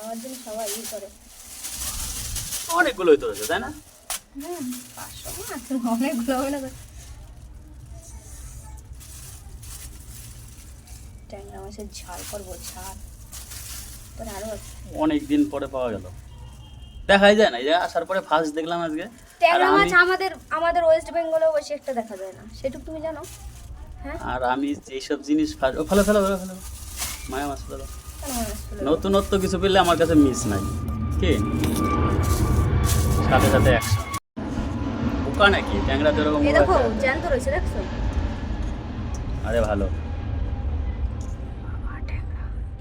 আমার জন্য সবাই ই করে। অনেকগুলোই তো রয়েছে তাই না? হুম পাঁচশো অনেকগুলো হবে না ট্যাংরা মাছের ঝাল করব ঝাল। তোর আরও অনেক দিন পরে পাওয়া গেল। দেখাই যায় না এই আসার পরে ফার্স্ট দেখলাম আজকে। ট্যাংরা মাছ আমাদের আমাদের ওয়েস্ট বেঙ্গলেও বেশি একটা দেখা যায় না। সেটুকু তুমি জানো? হ্যাঁ? আর আমি এইসব জিনিস ও ফেলো ফেলো ফেলো ফেলো। মায়া মাছ হচ্ছিল? নতুনত্ব কিছু পেলে আমার কাছে মিস নাই। কি? সাথে সাথে একশো। পোকা নাকি? ট্যাংরা তো এরকম এই দেখো পোকা? জ্যান্ত রয়েছে দেখছ? আরে ভালো।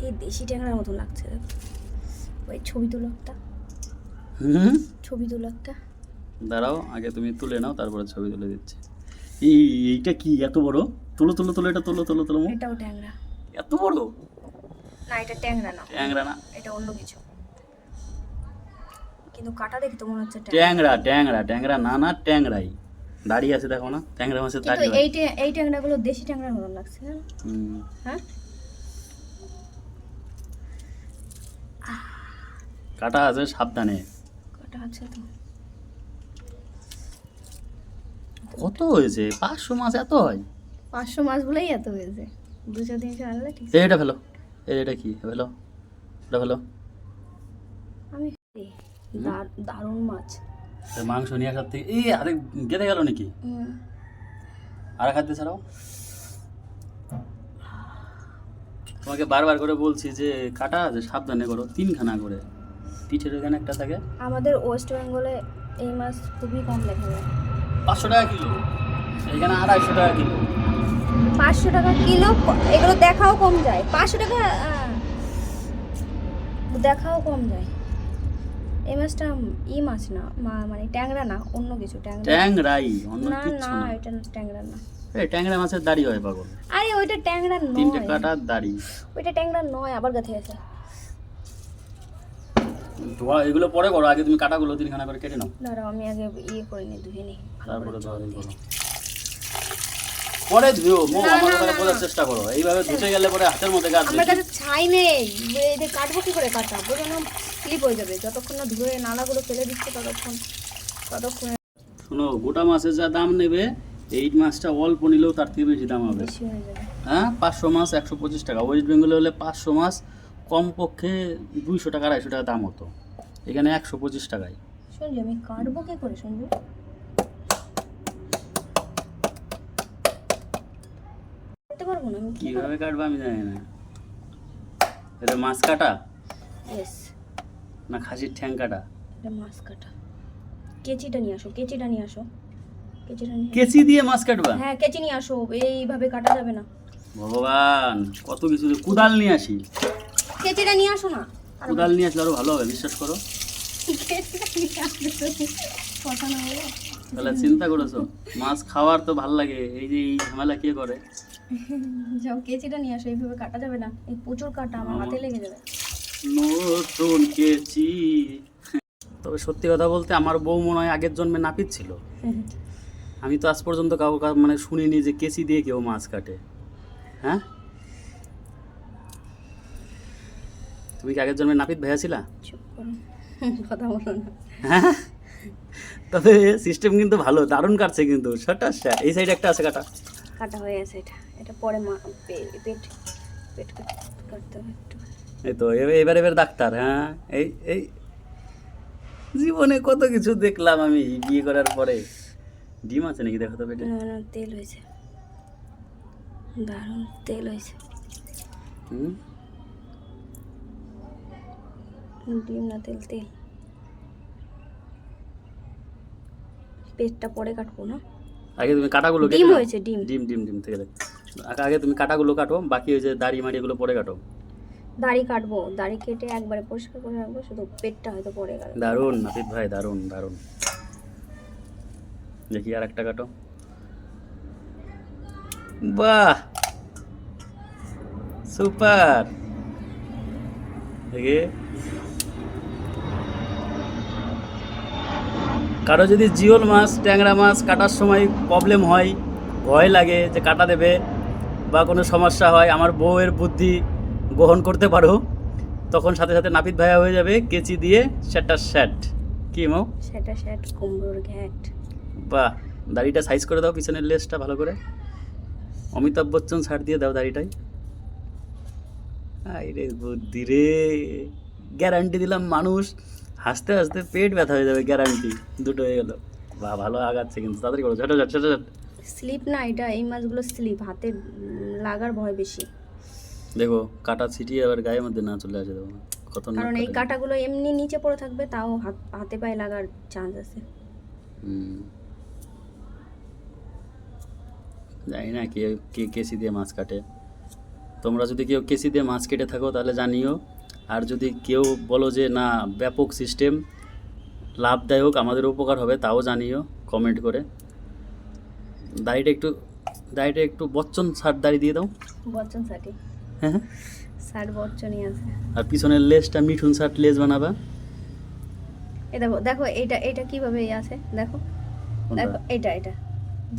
এই দেশি ট্যাংরার মতো লাগছে ওই ছবি তুলো একটা। হুম? ছবি তুলো একটা। দাঁড়াও আগে তুমি তুলে নাও তারপরে ছবি তুলে দিচ্ছি। এই এইটা কি? এত বড়? তুলো তুলো তুলো এটা তুলো তুলো তুলো এটাও ট্যাংরা। এত বড়? না এটা ট্যাংরা না। ট্যাংরা না। এটা অন্য কিছু। কিন্তু কাটা দেখে তো মনে হচ্ছে ট্যাংরা। ট্যাংরা ট্যাংরা ট্যাংরা না না ট্যাংরাই। দাঁড়িয়ে আছে দেখো না ট্যাংরা মাছের দাঁড়িয়ে এই এই ট্যাংরাগুলো দেশি ট্যাংরার মতন লাগছে না হ্যাঁ? কাটা আছে সাবধানে। কাটা আছে তো। কত হয়েছে? পাঁচশো মাছ এত হয়? পাঁচশো মাছগুলোই এত হয়েছে। দুশো তিনশো আনলে ঠিক এটা ফেলো। এই এটা কি? ফেলো এটা ফেলো আমি দার- দারুণ মাছ। মাংস নিয়ে আসার থেকে এই আরে গেঁদে গেল নাকি। আর খাদ্য ছাড়াও তোমাকে বারবার করে বলছি যে কাটা আছে সাবধানে করো তিনখানা করে। পিঠের ওখানে একটা থাকে। আমাদের ওয়েস্ট বেঙ্গলে এই মাছ খুবই কম দেখা যায়। পাঁচশো টাকা কিলো। এখানে আড়াইশো টাকা কিলো। পাঁচশো টাকা কিলো এগুলো দেখাও কম যায়। পাঁচশো টাকা দেখাও কম যায়। এই মাছটা ই মাছ না মানে ট্যাংরা না অন্য কিছু ট্যাংরা। ট্যাংরাই অন্য না না না। এটা ট্যাংরা না। এই ট্যাংরা মাছের দাড়ি হয় পাগল। আরে ওইটা ট্যাংরা তিনটে নয় দাড়ি। ওইটা ট্যাংরা নয় আবার গাথে আছে। ধোয়া এগুলো পরে করো আগে তুমি কাটাগুলো তিনখানা করে কেটে নাও। দাঁড়াও আমি আগে ইয়ে করে নিই ধুয়ে নিই। তারপরে ধোয়া করো। পরে ধুও মো আমার কথা না, বোঝার চেষ্টা করো। এইভাবে ধুতে গেলে পরে হাতের মধ্যে গাছ আমার কাছে ছাই নেই। কাটবো কি করে কাটা বোঝো না স্লিপ হয়ে যাবে। যতক্ষণ না ধুয়ে নালাগুলো ফেলে দিচ্ছে ততক্ষণ ততক্ষণ শোনো গোটা মাছের যা দাম নেবে এই মাছটা অল্প নিলেও তার থেকে বেশি দাম হবে। হয়ে পাঁচশো মাছ একশো পঁচিশ টাকা। ওয়েস্ট বেঙ্গলে হলে পাঁচশো মাছ কমপক্ষে দুইশো টাকা আড়াইশো টাকা দাম হতো। এখানে একশো পঁচিশ টাকায়। সঞ্জু আমি কাটবো কি করে সঞ্জু পারব না? আমি কি কাটবো? আমি জানি না। এটা মাছ কাটা? ইয়েস না খাসির ঠ্যাং কাটা? এটা মাছ কাটা। কেচিটা নিয়ে আসো কেচিটা নিয়ে আসো। কেচিটা নিয়ে কেচি দিয়ে মাছ কাটবা? হ্যাঁ কেচি নিয়ে আসো। এইভাবে কাটা যাবে না। ভগবান কত কিছু কুদাল নিয়ে আসি। কেচিটা নিয়ে আসো না। কুদাল নিয়ে আসলে আরও ভালো হবে বিশ্বাস করো। তাহলে চিন্তা করেছ মাছ খাওয়ার তো ভালো লাগে এই যে এই ঝামেলা কে করে? যাও কেচিটা নিয়ে আসো এইভাবে কাটা যাবে না। এই প্রচুর কাটা আমার হাতে লেগে যাবে। নতুন কেচি। তবে সত্যি কথা বলতে আমার বউ মনে হয় আগের জন্মে নাপিত ছিল। আমি তো আজ পর্যন্ত কাউ কাউ মানে শুনিনি যে কেচি দিয়ে কেউ মাছ কাটে। হ্যাঁ? তুমি কি আগের জন্মে নাপিত ভাইয়া ছিলা? কথা বলো না। হ্যাঁ? তবে সিস্টেম কিন্তু ভালো দারুণ কাটছে কিন্তু সেটা এই সাইডে একটা আছে কাটা। কাটা হয়ে গেছে এটা। এটা পরে পেট পেট কাট- কাটতে হবে একটু। এই তো এবার এবার ডাক্তার হ্যাঁ? এই এই জীবনে কত কিছু দেখলাম আমি বিয়ে করার পরে। ডিম আছে নাকি দেখো তো পেটে? তেল হয়েছে। দারুণ তেল হয়েছে। হুম? ডিম না তেল তেল। পেটটা পরে কাটবো না? আগে তুমি কাটাগুলো ডিম হয়েছে, ডিম। ডিম ডিম ডিম থেকে দেখ। আগে- তুমি কাটাগুলো কাটো বাকি ওই যে দাড়ি মাড়ি এগুলো পরে কাটো। দাড়ি কাটবো দাড়ি কেটে একবারে পরিষ্কার করে রাখব শুধু পেটটা হয়তো পরে গেল। দারুণ নাপিত ভাই দারুণ দারুণ। দেখি আর একটা কাটো। বাহ! সুপার! দেখি। কারও যদি জিওল মাছ ট্যাংরা মাছ কাটার সময় প্রবলেম হয় ভয় লাগে যে কাটা দেবে বা কোনো সমস্যা হয় আমার বউয়ের বুদ্ধি গ্রহণ করতে পারো তখন সাথে সাথে নাপিত ভাইয়া হয়ে যাবে কেচি দিয়ে সেটা শ্যাট কি মো? সেটা সেট কুমড়োর ঘ্যাট। বাহ দাড়িটা সাইজ করে দাও পিছনের লেসটা ভালো করে। অমিতাভ বচ্চন ছাড় দিয়ে দাও দাড়িটাই আই রে বুদ্ধি রে। গ্যারান্টি দিলাম মানুষ। হাসতে হাসতে পেট ব্যথা হয়ে যাবে গ্যারান্টি দুটো হয়ে গেল। বাহ ভালো আগাচ্ছে কিন্তু তাড়াতাড়ি করো ঝট ঝট ঝট ঝট। স্লিপ না এটা এই মাছগুলো স্লিপ হাতে লাগার ভয় বেশি। দেখো কাটা ছিটিয়ে আবার গায়ের মধ্যে না চলে আসে দেখো কত কারণ এই কাঁটাগুলো এমনি নিচে পড়ে থাকবে তাও হাত হাতে পায়ে লাগার চান্স আছে। জানি না কে কে কেসি দিয়ে মাছ কাটে। তোমরা যদি কেউ কেসি দিয়ে মাছ কেটে থাকো তাহলে জানিও আর যদি কেউ বলো যে না ব্যাপক সিস্টেম লাভদায়ক আমাদের উপকার হবে তাও জানিও কমেন্ট করে। দাড়িটা একটু দাড়িটা একটু বচ্চন শার্ট দাড়ি দিয়ে দাও। বচ্চন সাটি হ্যাঁ হ্যাঁ। বচ্চনই আছে। আর পিছনের লেজটা মিঠুন শার্ট লেজ বানাবা। এ দেখো দেখো এটা এটা কীভাবে আছে দেখো। দেখো এটা এটা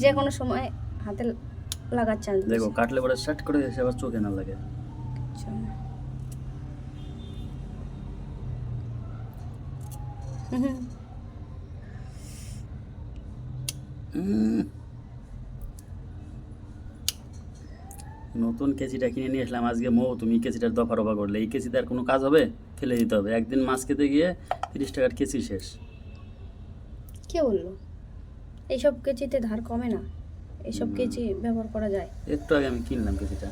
যে কোনো সময় হাতে লাগার চান্স দেখো কাটলে পরে শার্ট করে আবার চোখে না লাগে। উম। নতুন কেজিটা কিনে নিয়ে আসলাম। আজকে মৌ তুমি কেজিটার দফা রফা করলে। এই কেজিতে আর কোনো কাজ হবে? ফেলে দিতে হবে। একদিন মাছ খেতে গিয়ে তিরিশ টাকার কেজি শেষ। কে বলল? এইসব কেচিতে ধার কমে না। এইসব কেচি ব্যবহার করা যায়। একটু আগে আমি কিনলাম কেজিটা।